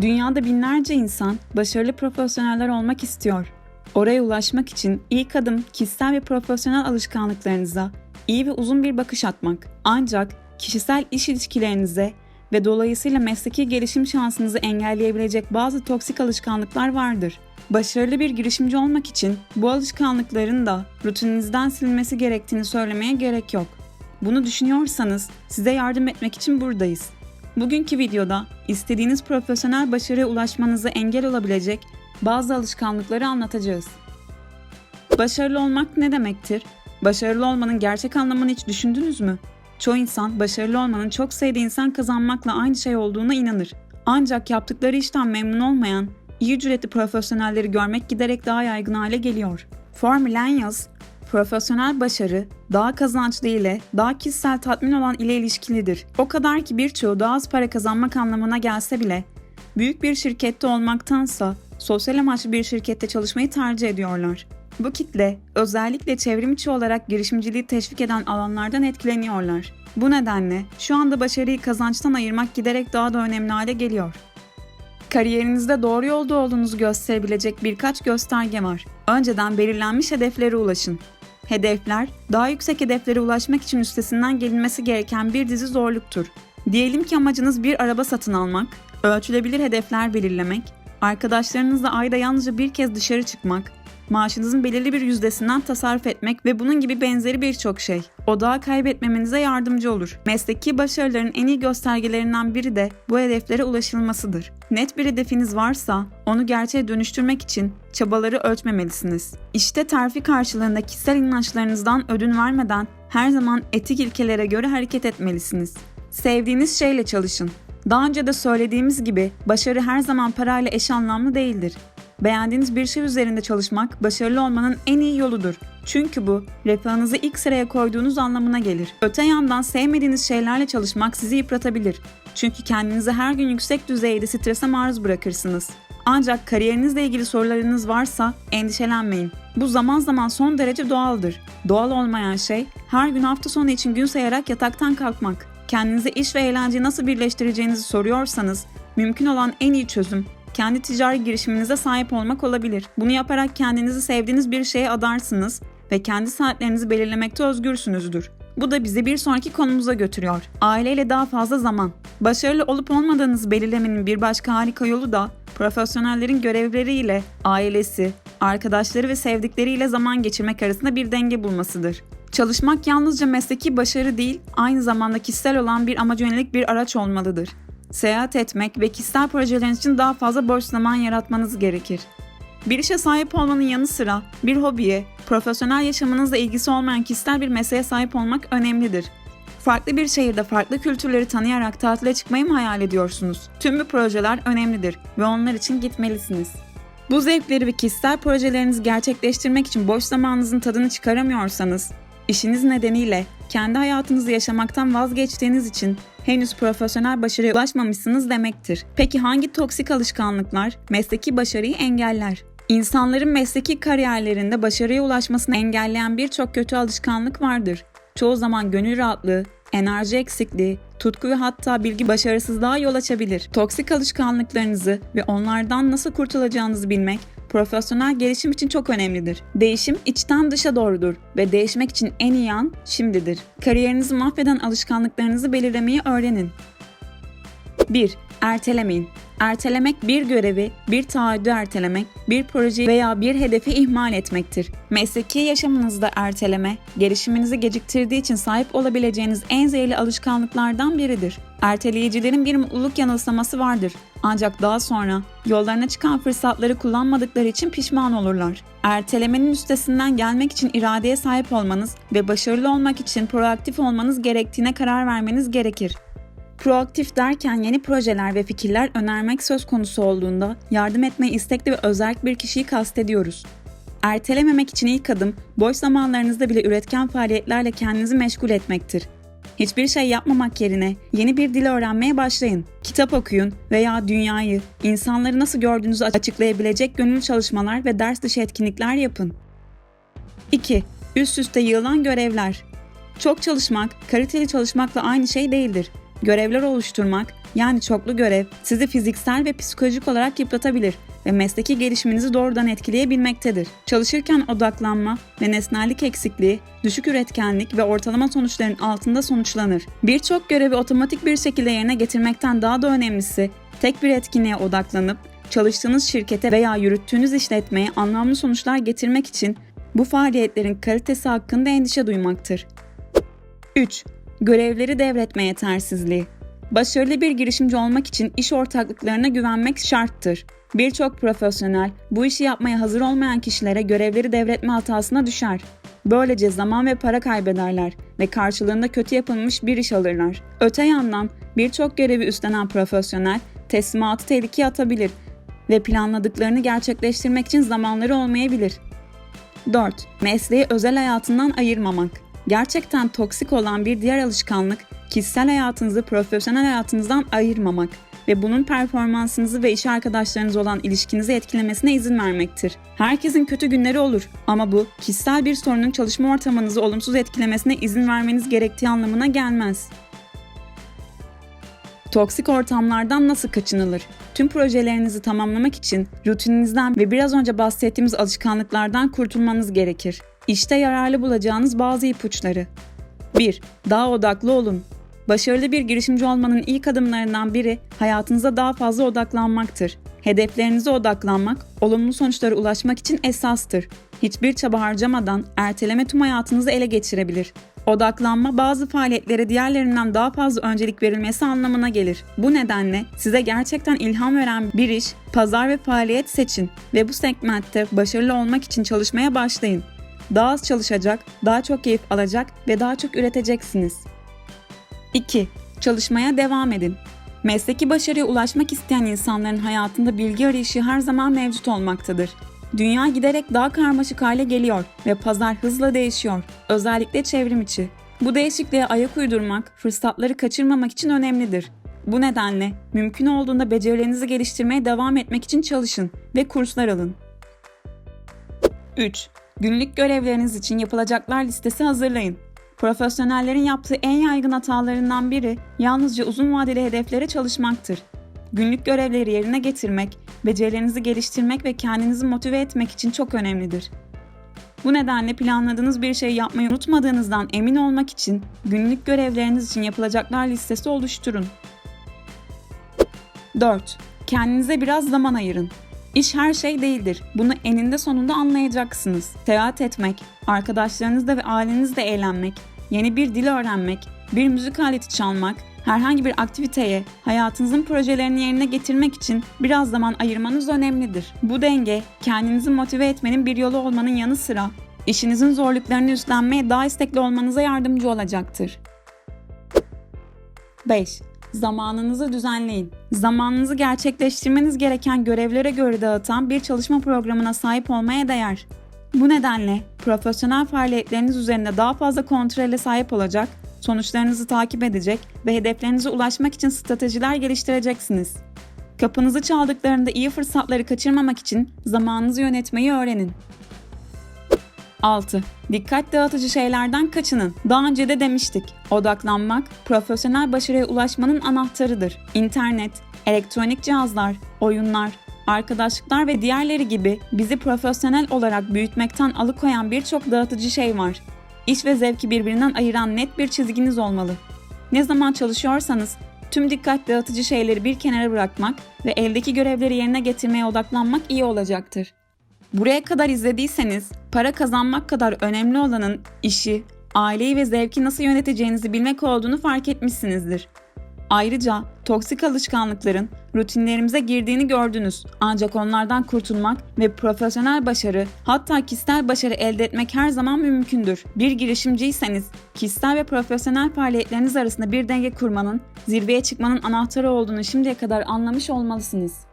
Dünyada binlerce insan başarılı profesyoneller olmak istiyor. Oraya ulaşmak için ilk adım kişisel ve profesyonel alışkanlıklarınıza iyi ve uzun bir bakış atmak. Ancak kişisel iş ilişkilerinize ve dolayısıyla mesleki gelişim şansınızı engelleyebilecek bazı toksik alışkanlıklar vardır. Başarılı bir girişimci olmak için bu alışkanlıkların da rutininizden silinmesi gerektiğini söylemeye gerek yok. Bunu düşünüyorsanız size yardım etmek için buradayız. Bugünkü videoda istediğiniz profesyonel başarıya ulaşmanıza engel olabilecek bazı alışkanlıkları anlatacağız. Başarılı olmak ne demektir? Başarılı olmanın gerçek anlamını hiç düşündünüz mü? Çoğu insan başarılı olmanın çok sayıda insan kazanmakla aynı şey olduğuna inanır. Ancak yaptıkları işten memnun olmayan, iyi ücretli profesyonelleri görmek giderek daha yaygın hale geliyor. For Millennials, profesyonel başarı daha kazançlı ile daha kişisel tatmin olan ile ilişkilidir. O kadar ki birçoğu daha az para kazanmak anlamına gelse bile büyük bir şirkette olmaktansa sosyal amaçlı bir şirkette çalışmayı tercih ediyorlar. Bu kitle özellikle çevrim içi olarak girişimciliği teşvik eden alanlardan etkileniyorlar. Bu nedenle şu anda başarıyı kazançtan ayırmak giderek daha da önemli hale geliyor. Kariyerinizde doğru yolda olduğunuzu gösterebilecek birkaç gösterge var. Önceden belirlenmiş hedeflere ulaşın. Hedefler, daha yüksek hedeflere ulaşmak için üstesinden gelinmesi gereken bir dizi zorluktur. Diyelim ki amacınız bir araba satın almak, ölçülebilir hedefler belirlemek, arkadaşlarınızla ayda yalnızca bir kez dışarı çıkmak, maaşınızın belirli bir yüzdesinden tasarruf etmek ve bunun gibi benzeri birçok şey. Odağı kaybetmemenize yardımcı olur. Mesleki başarıların en iyi göstergelerinden biri de bu hedeflere ulaşılmasıdır. Net bir hedefiniz varsa onu gerçeğe dönüştürmek için çabaları ölçmemelisiniz. İşte terfi karşılığında kişisel inançlarınızdan ödün vermeden her zaman etik ilkelere göre hareket etmelisiniz. Sevdiğiniz şeyle çalışın. Daha önce de söylediğimiz gibi başarı her zaman parayla eş anlamlı değildir. Beğendiğiniz bir şey üzerinde çalışmak başarılı olmanın en iyi yoludur. Çünkü bu refahınızı ilk sıraya koyduğunuz anlamına gelir. Öte yandan sevmediğiniz şeylerle çalışmak sizi yıpratabilir. Çünkü kendinizi her gün yüksek düzeyde strese maruz bırakırsınız. Ancak kariyerinizle ilgili sorularınız varsa endişelenmeyin. Bu zaman zaman son derece doğaldır. Doğal olmayan şey her gün hafta sonu için gün sayarak yataktan kalkmak. Kendinize iş ve eğlenceyi nasıl birleştireceğinizi soruyorsanız mümkün olan en iyi çözüm kendi ticari girişiminize sahip olmak olabilir. Bunu yaparak kendinizi sevdiğiniz bir şeye adarsınız ve kendi saatlerinizi belirlemekte özgürsünüzdür. Bu da bizi bir sonraki konumuza götürüyor. Aileyle daha fazla zaman. Başarılı olup olmadığınızı belirlemenin bir başka harika yolu da profesyonellerin görevleriyle ailesi, arkadaşları ve sevdikleriyle zaman geçirmek arasında bir denge bulmasıdır. Çalışmak yalnızca mesleki başarı değil, aynı zamanda kişisel olan bir amaca yönelik bir araç olmalıdır. Seyahat etmek ve kişisel projeleriniz için daha fazla boş zaman yaratmanız gerekir. Bir işe sahip olmanın yanı sıra bir hobiye, profesyonel yaşamınızla ilgisi olmayan kişisel bir mesleğe sahip olmak önemlidir. Farklı bir şehirde farklı kültürleri tanıyarak tatile çıkmayı mı hayal ediyorsunuz? Tüm bu projeler önemlidir ve onlar için gitmelisiniz. Bu zevkleri ve kişisel projelerinizi gerçekleştirmek için boş zamanınızın tadını çıkaramıyorsanız, işiniz nedeniyle kendi hayatınızı yaşamaktan vazgeçtiğiniz için henüz profesyonel başarıya ulaşmamışsınız demektir. Peki hangi toksik alışkanlıklar mesleki başarıyı engeller? İnsanların mesleki kariyerlerinde başarıya ulaşmasını engelleyen birçok kötü alışkanlık vardır. Çoğu zaman gönül rahatlığı, enerji eksikliği, tutku ve hatta bilgi başarısızlığa yol açabilir. Toksik alışkanlıklarınızı ve onlardan nasıl kurtulacağınızı bilmek profesyonel gelişim için çok önemlidir. Değişim içten dışa doğrudur ve değişmek için en iyi an şimdidir. Kariyerinizi mahveden alışkanlıklarınızı belirlemeyi öğrenin. 1. Ertelemeyin. Ertelemek bir görevi, bir taahhüdü ertelemek, bir projeyi veya bir hedefi ihmal etmektir. Mesleki yaşamınızda erteleme, gelişiminizi geciktirdiği için sahip olabileceğiniz en zehirli alışkanlıklardan biridir. Erteleyicilerin bir mutluluk yanılsaması vardır. Ancak daha sonra yollarına çıkan fırsatları kullanmadıkları için pişman olurlar. Ertelemenin üstesinden gelmek için iradeye sahip olmanız ve başarılı olmak için proaktif olmanız gerektiğine karar vermeniz gerekir. Proaktif derken yeni projeler ve fikirler önermek söz konusu olduğunda yardım etmeye istekli ve özerk bir kişiyi kastediyoruz. Ertelememek için ilk adım boş zamanlarınızda bile üretken faaliyetlerle kendinizi meşgul etmektir. Hiçbir şey yapmamak yerine yeni bir dil öğrenmeye başlayın. Kitap okuyun veya dünyayı, insanları nasıl gördüğünüzü açıklayabilecek gönüllü çalışmalar ve ders dışı etkinlikler yapın. 2. Üst üste yığılan görevler. Çok çalışmak, kaliteli çalışmakla aynı şey değildir. Görevler oluşturmak yani çoklu görev sizi fiziksel ve psikolojik olarak yıpratabilir ve mesleki gelişiminizi doğrudan etkileyebilmektedir. Çalışırken odaklanma ve nesnellik eksikliği, düşük üretkenlik ve ortalama sonuçların altında sonuçlanır. Birçok görevi otomatik bir şekilde yerine getirmekten daha da önemlisi, tek bir etkinliğe odaklanıp çalıştığınız şirkete veya yürüttüğünüz işletmeye anlamlı sonuçlar getirmek için bu faaliyetlerin kalitesi hakkında endişe duymaktır. 3. Görevleri devretme yetersizliği. Başarılı bir girişimci olmak için iş ortaklıklarına güvenmek şarttır. Birçok profesyonel bu işi yapmaya hazır olmayan kişilere görevleri devretme hatasına düşer. Böylece zaman ve para kaybederler ve karşılığında kötü yapılmış bir iş alırlar. Öte yandan birçok görevi üstlenen profesyonel teslimatı tehlikeye atabilir ve planladıklarını gerçekleştirmek için zamanları olmayabilir. 4. Mesleği özel hayatından ayırmamak. Gerçekten toksik olan bir diğer alışkanlık, kişisel hayatınızı profesyonel hayatınızdan ayırmamak ve bunun performansınızı ve iş arkadaşlarınız olan ilişkinizi etkilemesine izin vermektir. Herkesin kötü günleri olur ama bu kişisel bir sorunun çalışma ortamınızı olumsuz etkilemesine izin vermeniz gerektiği anlamına gelmez. Toksik ortamlardan nasıl kaçınılır? Tüm projelerinizi tamamlamak için rutininizden ve biraz önce bahsettiğimiz alışkanlıklardan kurtulmanız gerekir. İşte yararlı bulacağınız bazı ipuçları. 1. Daha odaklı olun. Başarılı bir girişimci olmanın ilk adımlarından biri hayatınıza daha fazla odaklanmaktır. Hedeflerinize odaklanmak, olumlu sonuçlara ulaşmak için esastır. Hiçbir çaba harcamadan erteleme tüm hayatınızı ele geçirebilir. Odaklanma bazı faaliyetlere diğerlerinden daha fazla öncelik verilmesi anlamına gelir. Bu nedenle size gerçekten ilham veren bir iş, pazar ve faaliyet seçin ve bu segmentte başarılı olmak için çalışmaya başlayın. Daha az çalışacak, daha çok keyif alacak ve daha çok üreteceksiniz. 2. Çalışmaya devam edin. Mesleki başarıya ulaşmak isteyen insanların hayatında bilgi arayışı her zaman mevcut olmaktadır. Dünya giderek daha karmaşık hale geliyor ve pazar hızla değişiyor, özellikle çevrim içi. Bu değişikliğe ayak uydurmak, fırsatları kaçırmamak için önemlidir. Bu nedenle mümkün olduğunda becerilerinizi geliştirmeye devam etmek için çalışın ve kurslar alın. 3. Günlük görevleriniz için yapılacaklar listesi hazırlayın. Profesyonellerin yaptığı en yaygın hatalarından biri yalnızca uzun vadeli hedeflere çalışmaktır. Günlük görevleri yerine getirmek, becerilerinizi geliştirmek ve kendinizi motive etmek için çok önemlidir. Bu nedenle planladığınız bir şey yapmayı unutmadığınızdan emin olmak için günlük görevleriniz için yapılacaklar listesi oluşturun. 4. Kendinize biraz zaman ayırın. İş her şey değildir. Bunu eninde sonunda anlayacaksınız. Seyahat etmek, arkadaşlarınızla ve ailenizle eğlenmek, yeni bir dil öğrenmek, bir müzik aleti çalmak, herhangi bir aktiviteye, hayatınızın projelerini yerine getirmek için biraz zaman ayırmanız önemlidir. Bu denge, kendinizi motive etmenin bir yolu olmanın yanı sıra, işinizin zorluklarını üstlenmeye daha istekli olmanıza yardımcı olacaktır. 5. Zamanınızı düzenleyin. Zamanınızı gerçekleştirmeniz gereken görevlere göre dağıtan bir çalışma programına sahip olmaya değer. Bu nedenle profesyonel faaliyetleriniz üzerinde daha fazla kontrole sahip olacak, sonuçlarınızı takip edecek ve hedeflerinize ulaşmak için stratejiler geliştireceksiniz. Kapınızı çaldıklarında iyi fırsatları kaçırmamak için zamanınızı yönetmeyi öğrenin. 6. Dikkat dağıtıcı şeylerden kaçının. Daha önce de demiştik. Odaklanmak, profesyonel başarıya ulaşmanın anahtarıdır. İnternet, elektronik cihazlar, oyunlar, arkadaşlıklar ve diğerleri gibi bizi profesyonel olarak büyütmekten alıkoyan birçok dağıtıcı şey var. İş ve zevki birbirinden ayıran net bir çizginiz olmalı. Ne zaman çalışıyorsanız tüm dikkat dağıtıcı şeyleri bir kenara bırakmak ve eldeki görevleri yerine getirmeye odaklanmak iyi olacaktır. Buraya kadar izlediyseniz para kazanmak kadar önemli olanın işi, aileyi ve zevki nasıl yöneteceğinizi bilmek olduğunu fark etmişsinizdir. Ayrıca toksik alışkanlıkların rutinlerimize girdiğini gördünüz. Ancak onlardan kurtulmak ve profesyonel başarı hatta kişisel başarı elde etmek her zaman mümkündür. Bir girişimciyseniz kişisel ve profesyonel faaliyetleriniz arasında bir denge kurmanın, zirveye çıkmanın anahtarı olduğunu şimdiye kadar anlamış olmalısınız.